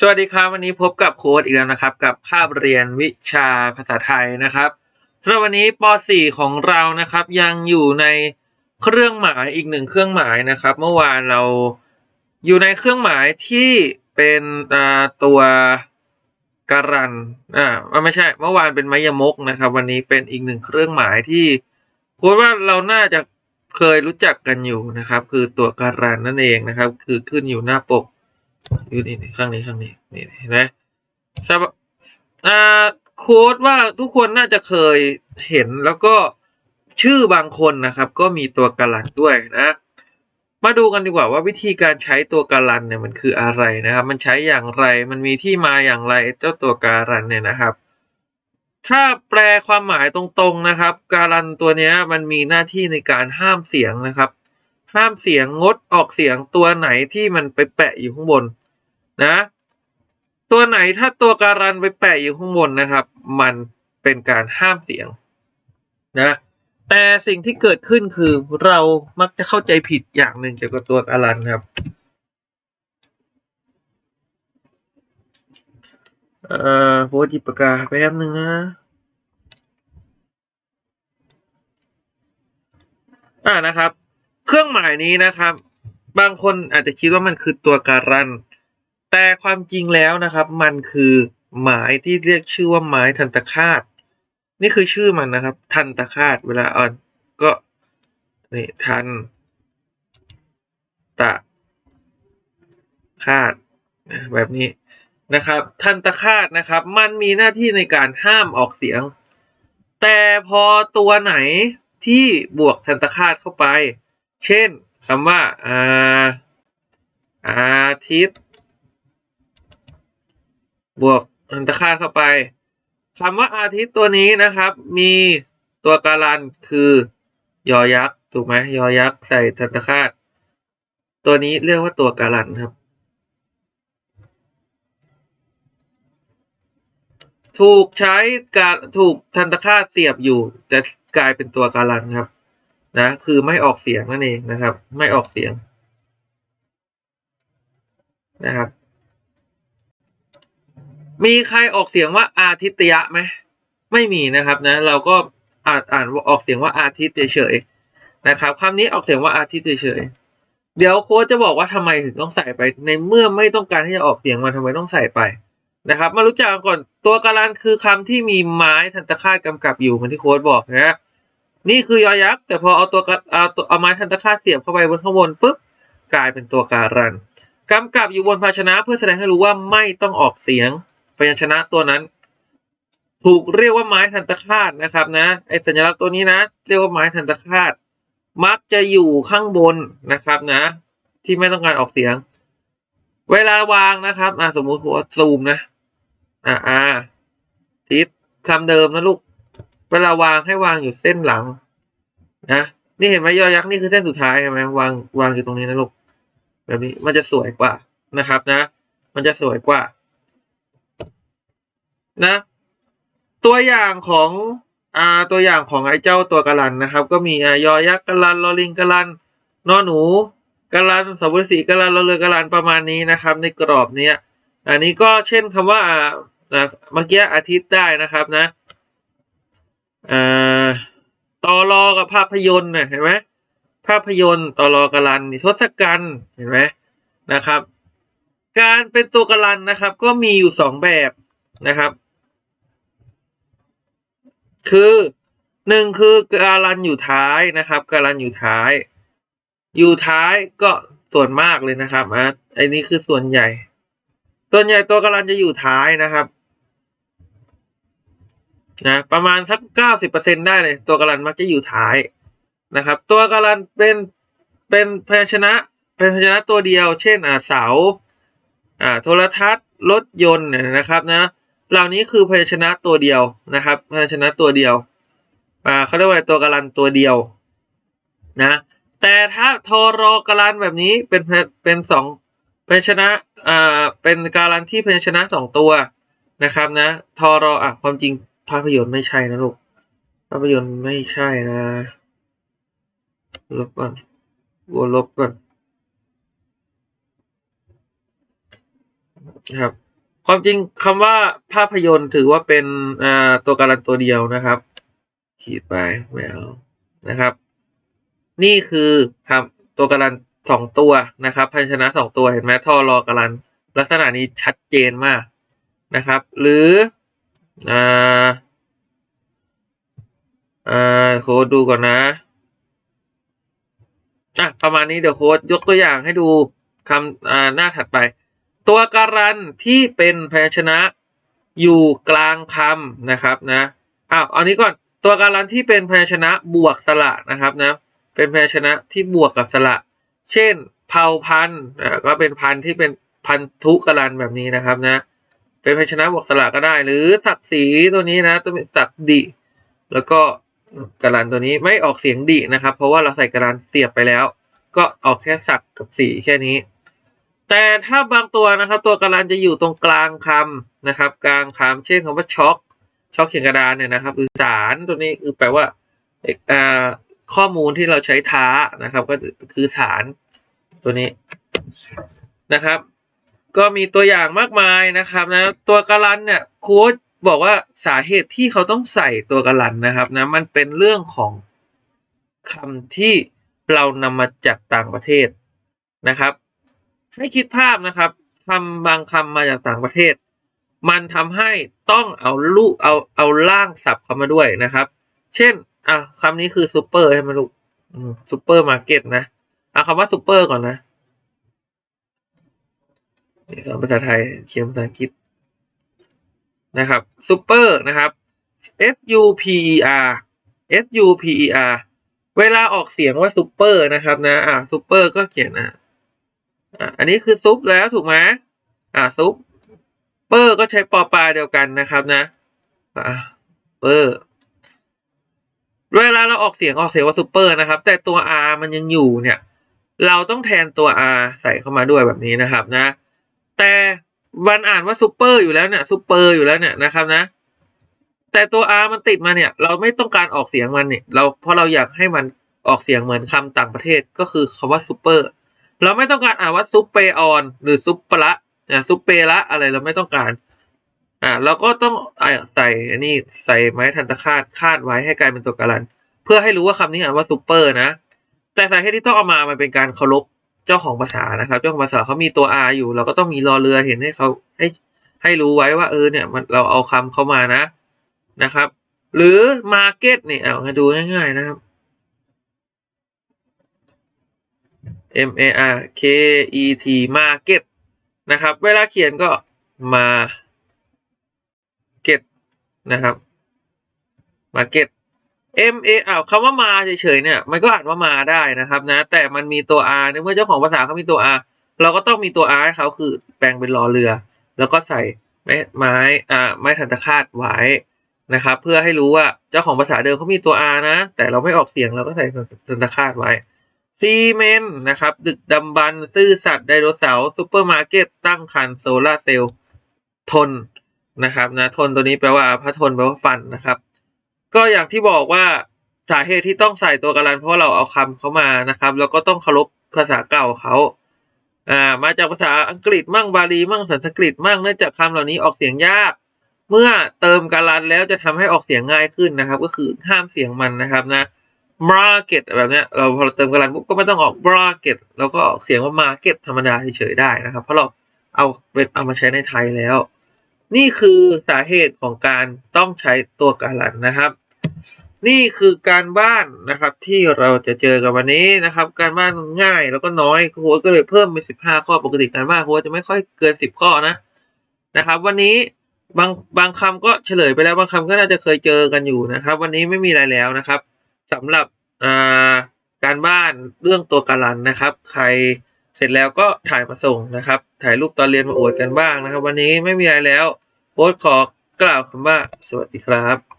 สวัสดีครับวันนี้พบกับโค้ดอีกแล้วนะครับ กับคาบเรียนวิชาภาษาไทยนะครับสำหรับวันนี้ป .4 ของเรานะครับ ยังอยู่ในเครื่องหมายอีกหนึ่งเครื่องหมายนะครับ เมื่อวานเราอยู่ในเครื่องหมายที่เป็นตัวการันอ่าไม่ใช่ เมื่อวานเป็นไมยมกนะครับ วันนี้เป็นอีกหนึ่งเครื่องหมายที่โค้ดว่าเราน่าจะเคยรู้จักกันอยู่นะครับ คือตัวการันนั่นเองนะครับ คือขึ้นอยู่หน้าปก นี่นี่ข้างนี้ข้างนี้นี่เห็นไหมสำหรับอ่าโค้ดว่าทุกคนน่าจะเคยเห็นแล้วก็ชื่อบางคนนะครับ ก็มีตัวการันด้วยนะ มาดูกันดีกว่าว่าวิธีการใช้ตัวการันเนี่ยมันคืออะไรนะครับ มันใช้อย่างไรมันมีที่มาอย่างไรเจ้าตัวการันเนี่ยนะครับ ถ้าแปลความหมายตรงๆนะครับ การันตัวนี้มันมีหน้าที่ในการห้ามเสียงนะครับ ห้ามเสียงงดออกเสียงตัวไหนที่มันไปแปะอยู่ข้างบน นะ ตัวไหนถ้าตัวการันไปแปะอยู่ข้างบนนะครับ มันเป็นการห้ามเสียงนะ แต่สิ่งที่เกิดขึ้นคือเรามักจะเข้าใจผิดอย่างหนึ่งเกี่ยวกับตัวการันครับเอ่อโพสจิปากกาแป๊บหนึ่งนะอ่านะครับ เครื่องหมายนี้นะครับ บางคนอาจจะคิดว่ามันคือตัวการัน แต่ความจริงแล้วนะครับ มันคือหมายที่เรียกชื่อว่าไม้ทันตคาต นี่คือชื่อมันนะครับ ทันตคาต เวลาอ่านก็นี่ทันตะคาตแบบนี้นะครับ ทันตคาตนะครับ มันมีหน้าที่ในการห้ามออกเสียง แต่พอตัวไหนที่บวกทันตคาตเข้าไป เช่นคำว่าอาอาทิตย์ บวกทันตคาเข้าไปคำว่าอาทิตย์ตัวนี้นะครับ มีตัวการันคือยอยักษ์ถูกไหมยอยักษ์ใส่ทันตคาตตัวนี้เรียกว่าตัวการันครับ ถูกใช้การถูกทันตคาตเสียบอยู่จะกลายเป็นตัวการันครับ นะ คือไม่ออกเสียงนั่นเองนะครับ ไม่ออกเสียงนะครับ มีใครออกเสียงว่าอาทิตยะไหมไม่มีนะครับนะ เราก็อ่านอ่านออกเสียงว่าอาทิตย์เฉยๆนะครับคำนี้ออกเสียงว่าอาทิตย์เฉยๆเดี๋ยวโค้ชจะบอกว่าทำไมถึงต้องใส่ไป ในเมื่อไม่ต้องการที่จะออกเสียงมันทำไมต้องใส่ไปนะครับ มารู้จักกันก่อนตัวการันคือคำที่มีไม้ทันตคาตกำกับอยู่เหมือนที่โค้ชบอกนะนี่คือยอยักษ์แต่พอเอาตัวกระเอาตัวเอาไม้ทันตคาตเสียบเข้าไปบนข้างบนปุ๊บกลายเป็นตัวการันกำกับอยู่บนภาชนะเพื่อแสดงให้รู้ว่าไม่ต้องออกเสียง พยัญชนะตัวนั้น ถูกเรียกว่าไม้ทันตคาตนะครับนะไอสัญลักษณ์ตัวนี้นะ เรียกว่าไม้ทันตคาตมักจะอยู่ข้างบนนะครับนะ ที่ไม่ต้องการออกเสียง เวลาวางนะครับอ่าสมมุติว่าซูมนะอ่าอ่าทิศคำเดิมนะลูก เวลาวางให้วางอยู่เส้นหลังนะนี่เห็นไหมยอยักษ์นี่คือเส้นสุดท้ายใช่ไหมวางวางอยู่ตรงนี้นะลูกแบบนี้มันจะสวยกว่านะครับนะ มันจะสวยกว่า นะ ตัวอย่างของอ่าตัวอย่างของไอ้เจ้าตัวกะลันนะครับ ก็มีอ่ายอยักษ์กะลันลอลิงกะลันนอหนูกะลันสบุสีกะลันลอเรือกะลันประมาณนี้นะครับ ในกรอบเนี้ยอันนี้ก็เช่นคำว่าอ่าอ่าเมื่อกี้อาทิตย์ได้นะครับนะอ่าตอรอกับภาพยนตร์นะเห็นไหมภาพยนตร์ตอรอกะลันทศกัณฐ์เห็นไหมนะครับ การเป็นตัวกะลันนะครับ ก็มีอยู่สองแบบนะครับ คือหนึ่งคือการันอยู่ท้ายนะครับ การันอยู่ท้าย อยู่ท้ายก็ส่วนมากเลยนะครับอะไอ้นี้คือส่วนใหญ่ ส่วนใหญ่ตัวการันจะอยู่ท้ายนะครับนะประมาณสักเก้าสิบเปอร์เซ็นได้เลย ตัวการันมักจะอยู่ท้ายนะครับ ตัวการันเป็นเป็นพยัญชนะ เป็นพยัญชนะตัวเดียว เช่นอ่าเสาอ่าโทรทัศน์รถยนต์นะครับนะ เหล่านี้คือพยัญชนะตัวเดียวนะครับ พยัญชนะตัวเดียวอ่าเขาเรียกว่าอะไรตัวการันตัวเดียวนะ แต่ถ้าทอรอการันแบบนี้เป็นเป็นสองพยัญชนะอ่าเป็นการันที่พยัญชนะสองตัวนะครับนะทอรออะความจริงภาพยนตร์ไม่ใช่นะลูกภาพยนตร์ไม่ใช่นะลบก่อนบวลบก่อนนะครับ ความจริงคำว่าภาพยนตร์ถือว่าเป็นตัวการันตัวเดียวนะครับ ขีดไปไม่เอานะครับ นี่คือคำตัวการันสองตัวนะครับพยัญชนะสองตัวเห็นไหมท่อรอการัน ลักษณะนี้ชัดเจนมากนะครับ หรืออ่าอ่าโค้ดดูก่อนนะอะประมาณนี้เดี๋ยวโค้ดยกตัวอย่างให้ดูคำอ่าหน้าถัดไป ตัวการันที่เป็นพยัญชนะอยู่กลางคำนะครับนะอ้าวเอานี้ก่อนตัวการันที่เป็นพยัญชนะบวกสระนะครับนะเป็นพยัญชนะที่บวกกับสระ เช่น เผ่าพันธุ์ก็เป็นพันธุ์ที่เป็นพันธุกรันแบบนี้นะครับนะเป็นพยัญชนะบวกสระก็ได้ หรือศักดิ์ศรีตัวนี้นะต้องเป็นศักดิแล้วก็กรันตัวนี้ไม่ออกเสียงดินะครับ เพราะว่าเราใส่กรันเสียบไปแล้ว ก็ออกแค่ศักดิ์กับสีแค่นี้ แต่ถ้าบางตัวนะครับ ตัวกรันจะอยู่ตรงกลางคำนะครับ กลางคำเช่นคำว่าช็อกช็อกเขียนกระดานเนี่ยนะครับหรือสารตัวนี้คือแปลว่าเอกอ่าข้อมูลที่เราใช้ท้านะครับ ก็คือสารตัวนี้นะครับ ก็มีตัวอย่างมากมายนะครับนะตัวการันเนี่ยโค้ชบอกว่าสาเหตุที่เขาต้องใส่ตัวการันนะครับนะมันเป็นเรื่องของคำที่เรานำมาจากต่างประเทศนะครับ ให้คิดภาพนะครับคำบางคำมาจากต่างประเทศ มันทำให้ต้องเอาลูกเอาเอาล่างศัพท์เข้ามาด้วยนะครับ เช่นอะคำนี้คือซูเปอร์ใช่ไหมลูกซูเปอร์มาร์เก็ตนะเอาคำว่าซูเปอร์ก่อนนะนี่สอนภาษาไทยเขียนภาษาอังกฤษนะครับซูเปอร์นะครับ S U P E R S U P E R เวลาออกเสียงว่าซูเปอร์นะครับนะ อ่าซูเปอร์ก็เขียนอะ อ่าอันนี้คือซุปแล้วถูกไหมอ่าซุปเปอร์ก็ใช้ปอปลาเดียวกันนะครับนะอ่าเปอร์เวลาเราออกเสียงออกเสียงว่าซูเปอร์นะครับ แต่ตัว R มันยังอยู่เนี่ย เราต้องแทนตัว R ใส่เข้ามาด้วยแบบนี้นะครับนะ แต่วันอ่านว่าซูเปอร์อยู่แล้วเนี่ยซูเปอร์อยู่แล้วเนี่ยนะครับนะ แต่ตัว R มันติดมาเนี่ย เราไม่ต้องการออกเสียงมันเนี่ย เราเพราะเราอยากให้มันออกเสียงเหมือนคำต่างประเทศก็คือคำว่าซูเปอร์ เราไม่ต้องการอ่านว่าซุปเปออน หรือซุปเปละนะซุปเปละอะไรเราไม่ต้องการ อ่าเราก็ต้องใส่อันนี้ใส่ไม้ทันตคาดคาดไว้ให้กลายเป็นตัวการัน เพื่อให้รู้ว่าคำนี้อ่านว่าซูเปอร์นะ แต่สาเหตุที่ต้องเอามามันเป็นการเคารพเจ้าของภาษานะครับ เจ้าของภาษาเขามีตัว R อยู่ เราก็ต้องมีรอเรือเห็นให้เขาให้ให้รู้ไว้ว่าเออเนี่ยมันเราเอาคำเข้ามานะนะครับ หรือ market เนี่ยเอามาดูง่ายๆนะครับ M A R K E T market นะครับ เวลาเขียนก็มา get นะครับ market M A อ้าวคำว่ามาเฉยๆเนี่ยมันก็อ่านว่ามาได้นะครับนะ แต่มันมีตัว R ในเมื่อเจ้าของภาษาเขามีตัว R เราก็ต้องมีตัว R ให้เขาคือแปลงเป็นรอเรือ แล้วก็ใส่ไม้ไม้อ่าไม้ทันตคาตไว้นะครับ เพื่อให้รู้ว่าเจ้าของภาษาเดิมเขามีตัว R นะ แต่เราไม่ออกเสียงเราก็ใส่ทันตคาตไว้ ซีเมนนะครับ ดึกดำบรรซื่อสัตย์ไดโนเสาร์ซูเปอร์มาร์เก็ตตั้งคันโซลาเซลล์ทนนะครับนะทนตัวนี้แปลว่าพระทนแปลว่าฟันนะครับ ก็อย่างที่บอกว่าสาเหตุที่ต้องใส่ตัวการันเพราะเราเอาคำเขามานะครับ แล้วก็ต้องเคารพภาษาเก่าเขาอ่ามาจากภาษาอังกฤษมั่งบาลีมั่งสันสกฤตมั่งเนื่องจากคำเหล่านี้ออกเสียงยาก เมื่อเติมการันแล้วจะทำให้ออกเสียงง่ายขึ้นนะครับ ก็คือห้ามเสียงมันนะครับนะ market แบบเนี้ยเราพอเราเติมการันปุ๊บก็ไม่ต้องออก market เราก็ออกเสียงว่า market ธรรมดาเฉยๆได้นะครับ เพราะเราเอาเป็นเอามาใช้ในไทยแล้ว นี่คือสาเหตุของการต้องใช้ตัวการันนะครับ นี่คือการบ้านนะครับ ที่เราจะเจอกันวันนี้นะครับ การบ้านง่ายแล้วก็น้อยครูก็เลยเพิ่มเป็นสิบห้าข้อปกติการบ้านครูจะไม่ค่อยเกินสิบข้อนะนะครับ วันนี้บางบางคำก็เฉลยไปแล้วบางคำก็น่าจะเคยเจอกันอยู่นะครับ วันนี้ไม่มีอะไรแล้วนะครับ สำหรับการบ้านเรื่องตัวการันนะครับ ใครเสร็จแล้วก็ถ่ายมาส่งนะครับ ถ่ายรูปตอนเรียนมาอวดกันบ้างนะครับ วันนี้ไม่มีอะไรแล้วโพสขอกล่าวคำว่าสวัสดีครับ